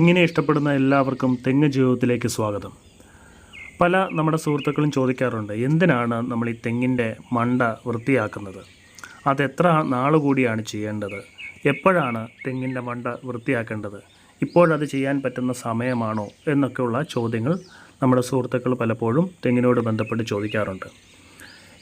തെങ്ങിനെ ഇഷ്ടപ്പെടുന്ന എല്ലാവർക്കും തെങ്ങ് ജീവിതത്തിലേക്ക് സ്വാഗതം. പല നമ്മുടെ സുഹൃത്തുക്കളും ചോദിക്കാറുണ്ട് എന്തിനാണ് നമ്മൾ ഈ തെങ്ങിന്റെ മണ്ട വൃത്തിയാക്കുന്നത്? അതെത്ര നാൾ കൂടിയാണ് ചെയ്യേണ്ടത്? എപ്പോഴാണ് തെങ്ങിന്റെ മണ്ട വൃത്തിയാക്കേണ്ടത്? ഇപ്പോഴത് ചെയ്യാൻ പറ്റുന്ന സമയമാണോ? എന്നൊക്കെയുള്ള ചോദ്യങ്ങൾ നമ്മുടെ സുഹൃത്തുക്കൾ പലപ്പോഴും തെങ്ങിനോട് ബന്ധപ്പെട്ട് ചോദിക്കാറുണ്ട്.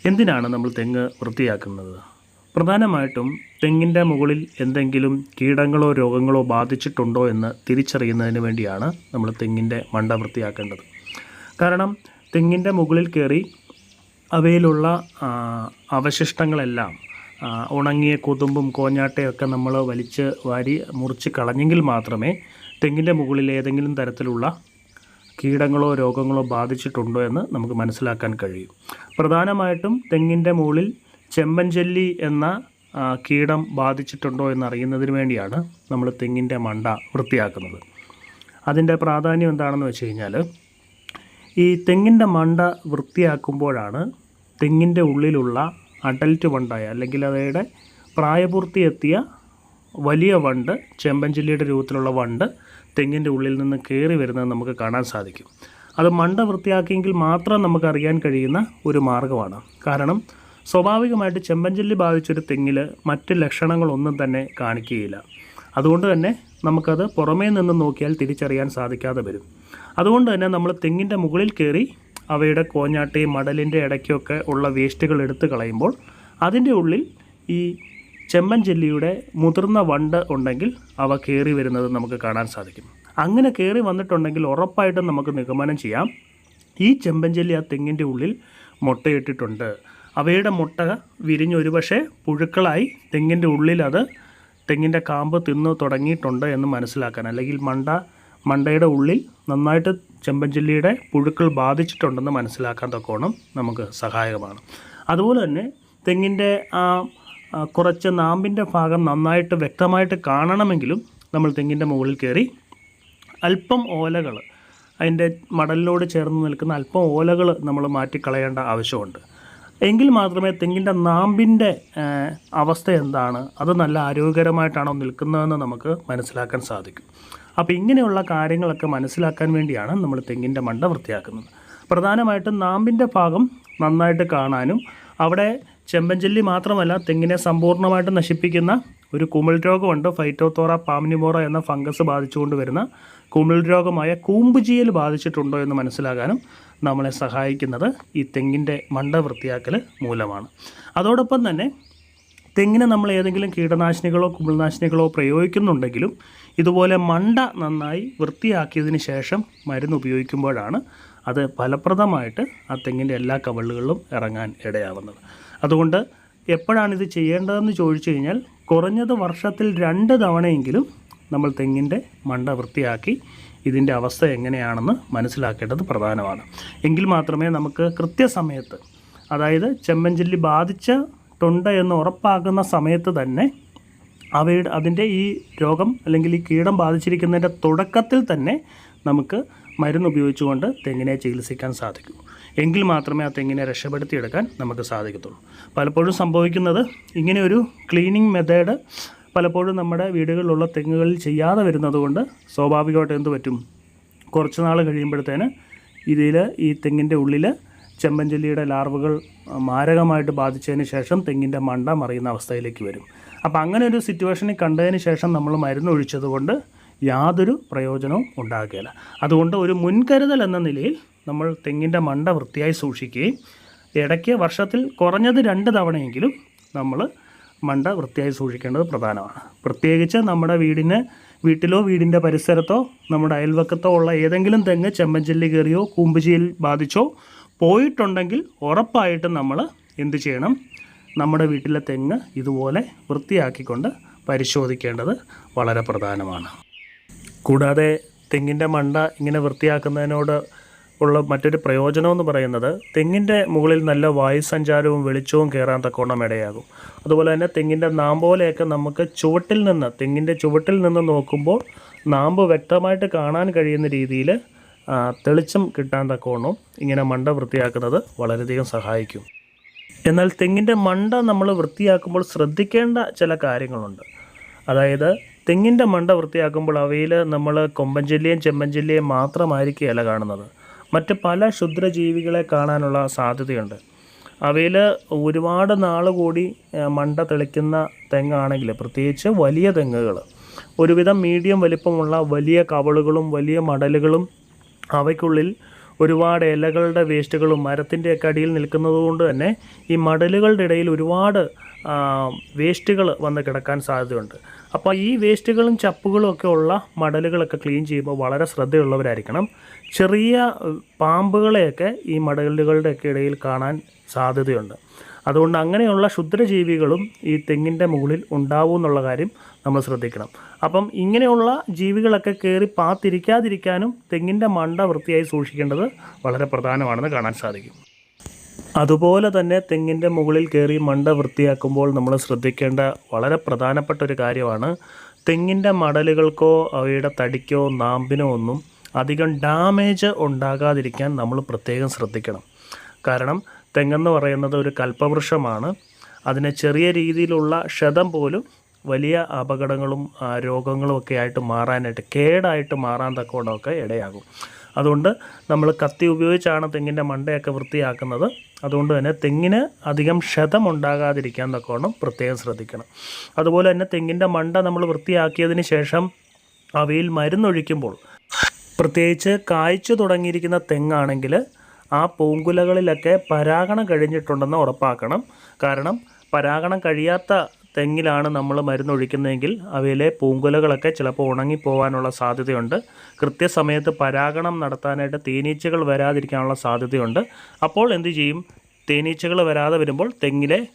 എന്തിനാണ് നമ്മൾ തെങ്ങ് വൃത്തിയാക്കുന്നത്? പ്രധാനമായിട്ടും തെങ്ങിന്റെ മുകളിൽ എന്തെങ്കിലും കീടങ്ങളോ രോഗങ്ങളോ ബാധിച്ചിട്ടുണ്ടോ എന്ന് തിരിച്ചറിയുന്നതിന് വേണ്ടിയാണ് നമ്മൾ തെങ്ങിന്റെ മണ്ട വൃത്തിയാക്കേണ്ടത്. കാരണം തെങ്ങിന്റെ മുകളിൽ കയറി അവയിലുള്ള അവശിഷ്ടങ്ങളെല്ലാം ഉണങ്ങിയ കൊതുമ്പും കോഞ്ഞാട്ടയൊക്കെ നമ്മൾ വലിച്ച് വാരി മുറിച്ച് കളഞ്ഞെങ്കിൽ മാത്രമേ തെങ്ങിന്റെ മുകളിൽ ഏതെങ്കിലും തരത്തിലുള്ള കീടങ്ങളോ രോഗങ്ങളോ ബാധിച്ചിട്ടുണ്ടോ എന്ന് നമുക്ക് മനസ്സിലാക്കാൻ കഴിയും. പ്രധാനമായിട്ടും തെങ്ങിന്റെ മുകളിൽ ചെമ്പൻചെല്ലി എന്ന കീടം ബാധിച്ചിട്ടുണ്ടോ എന്നറിയുന്നതിന് വേണ്ടിയാണ് നമ്മൾ തെങ്ങിന്റെ മണ്ട വൃത്തിയാക്കുന്നത്. അതിന്റെ പ്രാധാന്യം എന്താണെന്ന് വെച്ച് കഴിഞ്ഞാൽ ഈ തെങ്ങിന്റെ മണ്ട വൃത്തിയാക്കുമ്പോഴാണ് തെങ്ങിന്റെ ഉള്ളിലുള്ള അഡൽറ്റ് വണ്ടായ അല്ലെങ്കിൽ അവയുടെ പ്രായപൂർത്തി എത്തിയ വലിയ വണ്ട് ചെമ്പൻചില്ലിയുടെ രൂപത്തിലുള്ള വണ്ട് തെങ്ങിന്റെ ഉള്ളിൽ നിന്ന് കയറി വരുന്നത് നമുക്ക് കാണാൻ സാധിക്കും. അത് മണ്ട വൃത്തിയാക്കിയെങ്കിൽ മാത്രം നമുക്ക് അറിയാൻ കഴിയുന്ന ഒരു മാർഗമാണ്. കാരണം സ്വാഭാവികമായിട്ട് ചെമ്പഞ്ചല്ലി ബാധിച്ചൊരു തെങ്ങിൽ മറ്റ് ലക്ഷണങ്ങളൊന്നും തന്നെ കാണിക്കുകയില്ല. അതുകൊണ്ട് തന്നെ നമുക്കത് പുറമേ നിന്ന് നോക്കിയാൽ തിരിച്ചറിയാൻ സാധിക്കാതെ വരും. അതുകൊണ്ട് തന്നെ നമ്മൾ തെങ്ങിന്റെ മുകളിൽ കയറി അവയുടെ കോഞ്ഞാട്ടി മടലിന്റെ ഇടയ്ക്കൊക്കെ ഉള്ള വേസ്റ്റുകൾ എടുത്തു കളയുമ്പോൾ അതിന്റെ ഉള്ളിൽ ഈ ചെമ്മൻ ചെല്ലിയുടെ മുതിർന്ന വണ്ട് ഉണ്ടെങ്കിൽ അവ കയറി വരുന്നത് നമുക്ക് കാണാൻ സാധിക്കും. അങ്ങനെ കയറി വന്നിട്ടുണ്ടെങ്കിൽ ഉറപ്പായിട്ടും നമുക്ക് നിഗമനം ചെയ്യാം. ഈ ചെമ്പൻചെല്ലി ആ തെങ്ങിന്റെ ഉള്ളിൽ മുട്ടയിട്ടിട്ടുണ്ട്. അവയുടെ മുട്ട വിരിഞ്ഞ് ഒരുപക്ഷെ പുഴുക്കളായി തെങ്ങിന്റെ ഉള്ളിൽ അത് തെങ്ങിന്റെ കാമ്പ് തിന്ന് തുടങ്ങിയിട്ടുണ്ട് എന്ന് മനസ്സിലാക്കാൻ. അല്ലെങ്കിൽ മണ്ട മണ്ടയുടെ ഉള്ളിൽ നന്നായിട്ട് ചെമ്പഞ്ചെല്ലിയുടെ പുഴുക്കൾ ബാധിച്ചിട്ടുണ്ടെന്ന് മനസ്സിലാക്കാൻ തക്കോണം നമുക്ക് സഹായകമാണ്. അതുപോലെ തന്നെ തെങ്ങിന്റെ ആ, കുറച്ച് നാമ്പിന്റെ ഭാഗം നന്നായിട്ട് വ്യക്തമായിട്ട് കാണണമെങ്കിലും നമ്മൾ തെങ്ങിന്റെ മുകളിൽ കയറി അല്പം ഓലകൾ അതിന്റെ മടലിനോട് ചേർന്ന് നിൽക്കുന്ന അല്പം ഓലകൾ നമ്മൾ മാറ്റിക്കളയേണ്ട ആവശ്യമുണ്ട്. എങ്കിൽ മാത്രമേ തെങ്ങിന്റെ നാമ്പിന്റെ അവസ്ഥ എന്താണ്? അത് നല്ല ആരോഗ്യകരമായിട്ടാണോ നിൽക്കുന്നതെന്ന് നമുക്ക് മനസ്സിലാക്കാൻ സാധിക്കും. അപ്പോൾ ഇങ്ങനെയുള്ള കാര്യങ്ങളൊക്കെ മനസ്സിലാക്കാൻ വേണ്ടിയാണ് നമ്മൾ തെങ്ങിന്റെ മണ്ട വൃത്തിയാക്കുന്നത്. പ്രധാനമായിട്ടും നാമ്പിന്റെ ഭാഗം നന്നായിട്ട് കാണാനും അവിടെ ചെമ്പഞ്ചെല്ലി മാത്രമല്ല തെങ്ങിനെ സമ്പൂർണമായിട്ട് നശിപ്പിക്കുന്ന ഒരു കുമിൾ രോഗമുണ്ട്. ഫൈറ്റോത്തോറ പാമിനിമോറ എന്ന ഫംഗസ് ബാധിച്ചുകൊണ്ട് വരുന്ന കുമിൾ രോഗമായ കൂമ്പുചീയൽ ബാധിച്ചിട്ടുണ്ടോ എന്ന് മനസ്സിലാകാനും നമ്മളെ സഹായിക്കുന്നത് ഈ തെങ്ങിന്റെ മണ്ട വൃത്തിയാക്കൽ മൂലമാണ്. അതോടൊപ്പം തന്നെ തെങ്ങിന് നമ്മൾ ഏതെങ്കിലും കീടനാശിനികളോ കുമിൾനാശിനികളോ പ്രയോഗിക്കുന്നുണ്ടെങ്കിലും ഇതുപോലെ മണ്ട നന്നായി വൃത്തിയാക്കിയതിന് ശേഷം മരുന്ന് ഉപയോഗിക്കുമ്പോഴാണ് അത് ഫലപ്രദമായിട്ട് ആ തെങ്ങിന്റെ എല്ലാ കവളുകളിലും ഇറങ്ങാൻ ഇടയാവുന്നത്. അതുകൊണ്ട് എപ്പോഴാണ് ഇത് ചെയ്യേണ്ടതെന്ന് ചോദിച്ചു കഴിഞ്ഞാൽ കുറഞ്ഞത് വർഷത്തിൽ രണ്ട് തവണയെങ്കിലും നമ്മൾ തെങ്ങിന്റെ മണ്ട വൃത്തിയാക്കി ഇതിന്റെ അവസ്ഥ എങ്ങനെയാണെന്ന് മനസ്സിലാക്കേണ്ടത് പ്രധാനമാണ്. എങ്കിൽ മാത്രമേ നമുക്ക് കൃത്യസമയത്ത് അതായത് ചെമ്മഞ്ചെല്ലി ബാധിച്ചിട്ടുണ്ട് എന്ന് ഉറപ്പാക്കുന്ന സമയത്ത് തന്നെ അവയുടെ അതിന്റെ ഈ രോഗം അല്ലെങ്കിൽ ഈ കീടം ബാധിച്ചിരിക്കുന്നതിന്റെ തുടക്കത്തിൽ തന്നെ നമുക്ക് മരുന്ന് ഉപയോഗിച്ചുകൊണ്ട് തെങ്ങിനെ ചികിത്സിക്കാൻ സാധിക്കൂ. എങ്കിൽ മാത്രമേ ആ തെങ്ങിനെ രക്ഷപ്പെടുത്തിയെടുക്കാൻ നമുക്ക് സാധിക്കത്തുള്ളൂ. പലപ്പോഴും സംഭവിക്കുന്നത് ഇങ്ങനെ ഒരു ക്ലീനിങ് മെത്തേഡ് പലപ്പോഴും നമ്മുടെ വീടുകളിലുള്ള തെങ്ങുകളിൽ ചെയ്യാതെ വരുന്നത് കൊണ്ട് സ്വാഭാവികമായിട്ട് എന്ത് പറ്റും? കുറച്ച് നാൾ കഴിയുമ്പോഴത്തേന് ഇതിൽ ഈ തെങ്ങിന്റെ ഉള്ളിൽ ചെമ്പൻചെല്ലിയുടെ ലാർവുകൾ മാരകമായിട്ട് ബാധിച്ചതിന് ശേഷം തെങ്ങിന്റെ മണ്ട മറിയുന്ന അവസ്ഥയിലേക്ക് വരും. അപ്പോൾ അങ്ങനെ ഒരു സിറ്റുവേഷനിൽ കണ്ടതിന് ശേഷം നമ്മൾ മരുന്ന് ഒഴിച്ചതുകൊണ്ട് യാതൊരു പ്രയോജനവും ഉണ്ടാകുകയില്ല. അതുകൊണ്ട് ഒരു മുൻകരുതൽ എന്ന നിലയിൽ നമ്മൾ തെങ്ങിന്റെ മണ്ട വൃത്തിയായി സൂക്ഷിക്കുകയും ഇടയ്ക്ക് വർഷത്തിൽ കുറഞ്ഞത് രണ്ട് തവണയെങ്കിലും നമ്മൾ മണ്ട വൃത്തിയായി സൂക്ഷിക്കേണ്ടത് പ്രധാനമാണ്. പ്രത്യേകിച്ച് നമ്മുടെ വീടിന് വീട്ടിലോ വീടിന്റെ പരിസരത്തോ നമ്മുടെ അയൽവക്കത്തോ ഉള്ള ഏതെങ്കിലും തെങ്ങ് ചെമ്പഞ്ചെല്ലി കയറിയോ കൂമ്പുചിയിൽ ബാധിച്ചോ പോയിട്ടുണ്ടെങ്കിൽ ഉറപ്പായിട്ടും നമ്മൾ എന്ത് ചെയ്യണം? നമ്മുടെ വീട്ടിലെ തെങ്ങ് ഇതുപോലെ വൃത്തിയാക്കിക്കൊണ്ട് പരിശോധിക്കേണ്ടത് വളരെ പ്രധാനമാണ്. കൂടാതെ തെങ്ങിന്റെ മണ്ട ഇങ്ങനെ വൃത്തിയാക്കുന്നതിനോട് ഉള്ള മറ്റൊരു പ്രയോജനം എന്ന് പറയുന്നത് തെങ്ങിന്റെ മുകളിൽ നല്ല വായു സഞ്ചാരവും വെളിച്ചവും കയറാൻ തക്കോണം ഇടയാകും. അതുപോലെ തന്നെ തെങ്ങിന്റെ നാമ്പോലെയൊക്കെ നമുക്ക് ചുവട്ടിൽ നിന്ന് തെങ്ങിന്റെ ചുവട്ടിൽ നിന്ന് നോക്കുമ്പോൾ നാമ്പ് വ്യക്തമായിട്ട് കാണാൻ കഴിയുന്ന രീതിയിൽ തെളിച്ചം കിട്ടാൻ തക്കോണം ഇങ്ങനെ മണ്ട വൃത്തിയാക്കുന്നത് വളരെയധികം സഹായിക്കും. എന്നാൽ തെങ്ങിന്റെ മണ്ട നമ്മൾ വൃത്തിയാക്കുമ്പോൾ ശ്രദ്ധിക്കേണ്ട ചില കാര്യങ്ങളുണ്ട്. അതായത് തെങ്ങിന്റെ മണ്ട വൃത്തിയാക്കുമ്പോൾ അവയിൽ നമ്മൾ കൊമ്പഞ്ചെല്ലിയും ചെമ്പഞ്ചെല്ലിയും മാത്രമായിരിക്കുകയല്ല കാണുന്നത്. മറ്റ് പല ക്ഷുദ്രജീവികളെ കാണാനുള്ള സാധ്യതയുണ്ട്. അവയിൽ ഒരുപാട് നാൾ കൂടി മണ്ട തെളിക്കുന്ന തെങ്ങാണെങ്കിൽ പ്രത്യേകിച്ച് വലിയ തെങ്ങുകൾ ഒരുവിധം മീഡിയം വലിപ്പമുള്ള വലിയ കവളുകളും വലിയ മടലുകളും അവയ്ക്കുള്ളിൽ ഒരുപാട് ഇലകളുടെ വേസ്റ്റുകളും മരത്തിന്റെ ഒക്കെ അടിയിൽ നിൽക്കുന്നതുകൊണ്ട് തന്നെ ഈ മടലുകളുടെ ഇടയിൽ ഒരുപാട് വേസ്റ്റുകൾ വന്ന് കിടക്കാൻ സാധ്യതയുണ്ട്. അപ്പോൾ ഈ വേസ്റ്റുകളും ചപ്പുകളും ഒക്കെ ഉള്ള മടലുകളൊക്കെ ക്ലീൻ ചെയ്യുമ്പോൾ വളരെ ശ്രദ്ധയുള്ളവരായിരിക്കണം. ചെറിയ പാമ്പുകളെയൊക്കെ ഈ മടലുകളുടെയൊക്കെ ഇടയിൽ കാണാൻ സാധ്യതയുണ്ട്. അതുകൊണ്ട് അങ്ങനെയുള്ള ക്ഷുദ്രജീവികളും ഈ തെങ്ങിന്റെ മുകളിൽ ഉണ്ടാവും എന്നുള്ള കാര്യം നമ്മൾ ശ്രദ്ധിക്കണം. അപ്പം ഇങ്ങനെയുള്ള ജീവികളൊക്കെ കയറി പാത്തിരിക്കാതിരിക്കാനും തെങ്ങിന്റെ മണ്ട വൃത്തിയായി സൂക്ഷിക്കേണ്ടത് വളരെ പ്രധാനമാണെന്ന് കാണാൻ സാധിക്കും. അതുപോലെ തന്നെ തെങ്ങിന്റെ മുകളിൽ കയറി മണ്ട വൃത്തിയാക്കുമ്പോൾ നമ്മൾ ശ്രദ്ധിക്കേണ്ട വളരെ പ്രധാനപ്പെട്ട ഒരു കാര്യമാണ് തെങ്ങിന്റെ മടലുകൾക്കോ അവയുടെ തടിക്കോ നാമ്പിനോ ഒന്നും അധികം ഡാമേജ് ഉണ്ടാകാതിരിക്കാൻ നമ്മൾ പ്രത്യേകം ശ്രദ്ധിക്കണം. കാരണം തെങ്ങെന്ന് പറയുന്നത് ഒരു കൽപ്പവൃക്ഷമാണ്. അതിനെ ചെറിയ രീതിയിലുള്ള ക്ഷതം പോലും വലിയ അപകടങ്ങളും രോഗങ്ങളും ഒക്കെ ആയിട്ട് മാറാനായിട്ട് കേടായിട്ട് മാറാൻ തക്കവണ്ണമൊക്കെ ഇടയാകും. അതുകൊണ്ട് നമ്മൾ കത്തി ഉപയോഗിച്ചാണ് തെങ്ങിന്റെ മണ്ടയൊക്കെ വൃത്തിയാക്കുന്നത്. അതുകൊണ്ട് തന്നെ തെങ്ങിന് അധികം ക്ഷതം ഉണ്ടാകാതിരിക്കാൻ തക്കവണ്ണം പ്രത്യേകം ശ്രദ്ധിക്കണം. അതുപോലെ തന്നെ തെങ്ങിന്റെ മണ്ട നമ്മൾ വൃത്തിയാക്കിയതിന് ശേഷം അവയിൽ മരുന്നൊഴിക്കുമ്പോൾ പ്രത്യേകിച്ച് കായ്ച്ചു തുടങ്ങിയിരിക്കുന്ന തെങ്ങാണെങ്കിൽ ആ പൂങ്കുലകളിലൊക്കെ പരാഗണം കഴിഞ്ഞിട്ടുണ്ടെന്ന് ഉറപ്പാക്കണം. കാരണം പരാഗണം കഴിയാത്ത തെങ്ങിലാണ് നമ്മൾ മരുന്നൊഴിക്കുന്നതെങ്കിൽ അവയിലെ പൂങ്കുലകളൊക്കെ ചിലപ്പോൾ ഉണങ്ങിപ്പോവാനുള്ള സാധ്യതയുണ്ട്. കൃത്യസമയത്ത് പരാഗണം നടത്താനായിട്ട് തേനീച്ചകൾ വരാതിരിക്കാനുള്ള സാധ്യതയുണ്ട്. അപ്പോൾ എന്തു ചെയ്യും? തേനീച്ചകൾ വരാതെ വരുമ്പോൾ തെങ്ങിലെ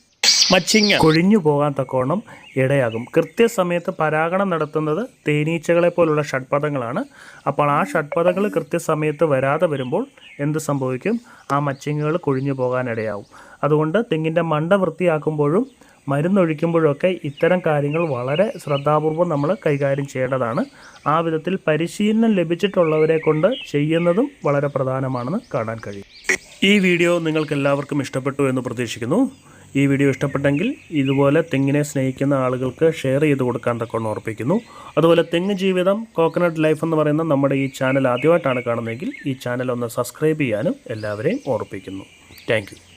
മച്ചിങ്ങ. കൊഴിഞ്ഞു പോകാൻ തക്കവണ്ണം ഇടയാകും. കൃത്യസമയത്ത് പരാഗണം നടത്തുന്നത് തേനീച്ചകളെ പോലുള്ള ഷഡ്പഥങ്ങളാണ് അപ്പോൾ ആ ഷഡ്പഥങ്ങൾ കൃത്യസമയത്ത് വരാതെ വരുമ്പോൾ എന്ത് സംഭവിക്കും? ആ മച്ചിങ്ങകൾ കൊഴിഞ്ഞു പോകാൻ അതുകൊണ്ട് തെങ്ങിന്റെ മണ്ട വൃത്തിയാക്കുമ്പോഴും മരുന്നൊഴിക്കുമ്പോഴൊക്കെ ഇത്തരം കാര്യങ്ങൾ വളരെ ശ്രദ്ധാപൂർവം നമ്മൾ കൈകാര്യം ചെയ്യേണ്ടതാണ്. ആ വിധത്തിൽ പരിശീലനം ലഭിച്ചിട്ടുള്ളവരെ കൊണ്ട് ചെയ്യുന്നതും വളരെ പ്രധാനമാണെന്ന് കാണാൻ കഴിയും. ഈ വീഡിയോ നിങ്ങൾക്ക് എല്ലാവർക്കും ഇഷ്ടപ്പെട്ടു എന്ന് പ്രതീക്ഷിക്കുന്നു. ഈ വീഡിയോ ഇഷ്ടപ്പെട്ടെങ്കിൽ ഇതുപോലെ തെങ്ങിനെ സ്നേഹിക്കുന്ന ആളുകൾക്ക് ഷെയർ ചെയ്ത് കൊടുക്കാൻ തക്കവണ്ണം ഓർപ്പിക്കുന്നു അതുപോലെ തെങ്ങ് ജീവിതം കോക്കനട്ട് ലൈഫ് എന്ന് പറയുന്ന നമ്മുടെ ഈ ചാനൽ ആദ്യമായിട്ടാണ് കാണുന്നതെങ്കിൽ ഈ ചാനൽ ഒന്ന് സബ്സ്ക്രൈബ് ചെയ്യാനും എല്ലാവരെയും ഓർപ്പിക്കുന്നു. താങ്ക്